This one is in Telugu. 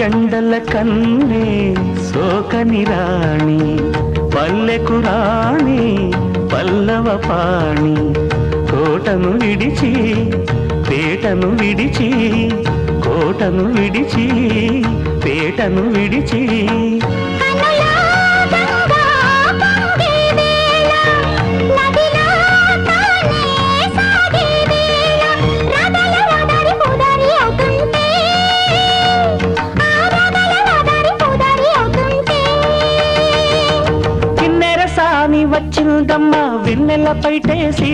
ఎండల కన్నే సోకని రాణి పల్లెకు రాణి పల్లవ పాణి. కోటను విడిచి పేటను విడిచి కోటను విడిచి పేటను విడిచి సామి సాని వచ్చిందమ్మా వెన్నెల పైటేసి.